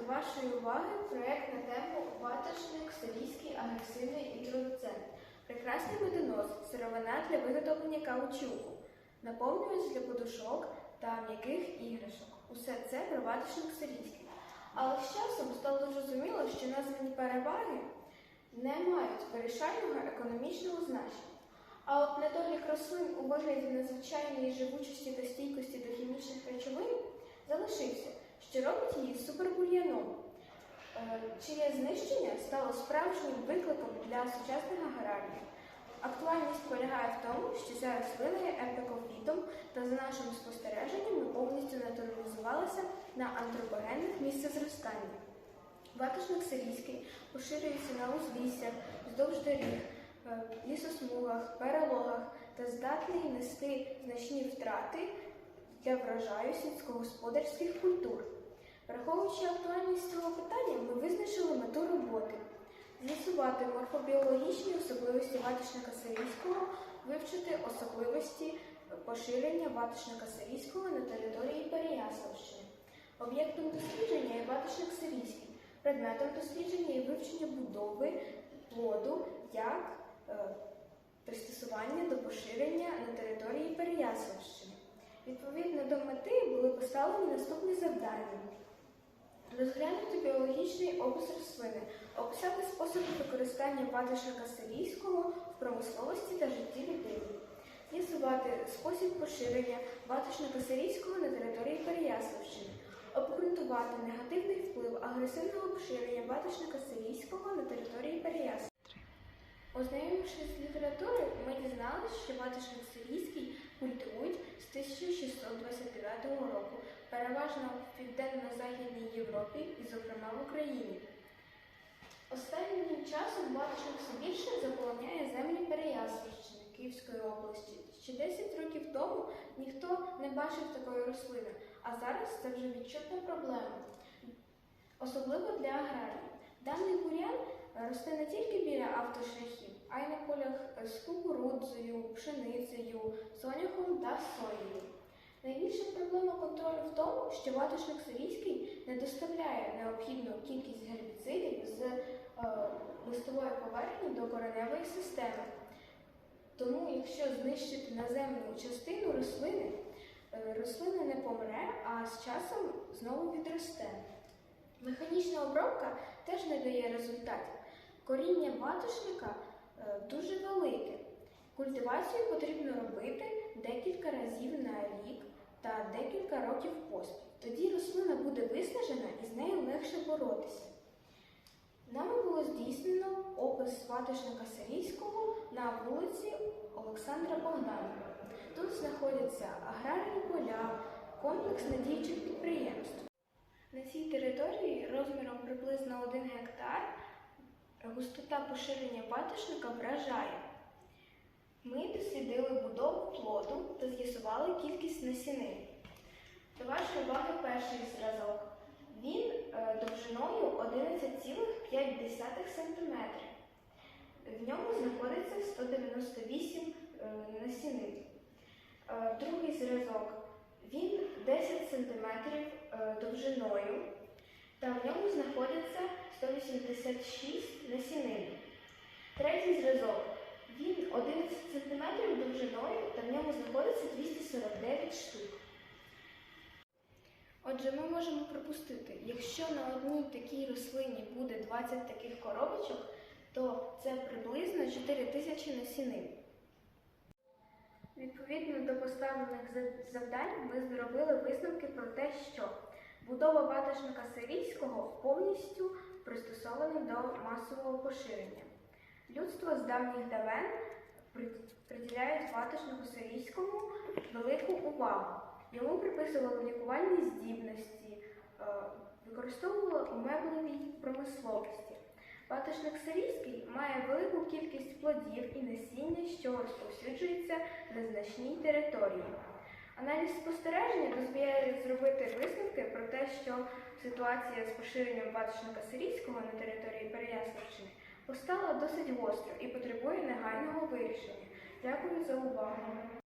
до вашої уваги проєкт на тему Ватажник Сирійський агресивний інтродуцент. Прекрасний медонос, сировина для виготовлення каучуку, наповнювач для подушок та м'яких іграшок. Усе це про ватажник сирійський. Але з часом стало зрозуміло, що названі переваги не мають вирішального економічного значення. А от недолік рослин у вигляді надзвичайної живучості та стійкості чиє знищення стало справжнім викликом для сучасних аграріїв. Актуальність полягає в тому, що рослина є епікофітом та за нашими спостереженнями повністю натуралізувалася на антропогенних місцях зростання. Ватажник сирійський поширюється на узліссях, вздовж доріг, е, лісосмугах, перелогах та здатний нести значні втрати для врожаю сільськогосподарських культур. Враховуючи актуальність цього питання, ми визначили мету роботи з'ясувати морфобіологічні особливості ваточника сирійського, вивчити особливості поширення ваточника сирійського на території Переяславщини. Об'єктом дослідження є ваточник сирійський, предметом дослідження є вивчення будови плоду як е, пристосування до поширення на території Переяславщини. Відповідно до мети були поставлені наступні завдання. Розглянути біологічний опис рослини, описати способи використання ватишника сирійського в промисловості та житті людини, з'ясувати спосіб поширення ватишника сирійського на території Переяславщини, обґрунтувати негативний вплив агресивного поширення ватишника сирійського на території Переяславщини. Ознайомившись з літературою, ми дізналися, що ватишник сирійський культивують з 1629 року, переважно в південно-західній Європі і, зокрема, в Україні. Останнім часом ватишник все більше заполоняє землі Переяславщини Київської області. Ще 10 років тому ніхто не бачив такої рослини, а зараз це вже відчутна проблема, особливо для аграріїв. Даний бур'ян росте не тільки біля автошляхів, а й на полях з кукурудзою, пшеницею, соняхом та соєю. Найбільша проблема контролю в тому, що ватошник сирійський не доставляє необхідну кількість гербіцидів з е, листової поверхні до кореневої системи. Тому, якщо знищити наземну частину рослини, е, рослина не помре, а з часом знову відросте. Механічна обробка теж не дає результатів. Коріння ватошника е, дуже велике. Культивацію потрібно робити декілька разів на рік декілька років поспіль. Тоді рослина буде виснажена і з нею легше боротися. Нами було здійснено опис ватошника сирійського на вулиці Олександра Богданова. Тут знаходяться аграрні поля, комплекс надіючих підприємств. На цій території розміром приблизно 1 гектар густота поширення ватошника вражає. Ми дослідили будову плоду та з'ясували кількість насінин. До вашої уваги перший зразок. Він е, довжиною 11,5 см. В ньому знаходиться 198 е, насінин. Е, другий зразок. Він 10 см довжиною, та в ньому знаходиться 186 насінин. Третій зразок. Він 11 см довжиною, та в ньому знаходиться 249 штук. Отже, ми можемо припустити, якщо на одній такій рослині буде 20 таких коробочок, то це приблизно 4 тисячі насінин. Відповідно до поставлених завдань, ми зробили висновки про те, що будова ватажника сирійського повністю пристосована до масового поширення. Людство з давніх давен при- приділяє ватажнику сирійському велику увагу. Йому приписували лікувальні здібності, е, використовували у меблевій промисловості. Ватажник сирійський має велику кількість плодів і насіння, що розповсюджується на значній території. Аналіз спостереження дозволяє зробити висновки про те, що ситуація з поширенням ватажника сирійського на території Переяславщини постала досить гостро і потребує негайного вирішення. Дякую за увагу.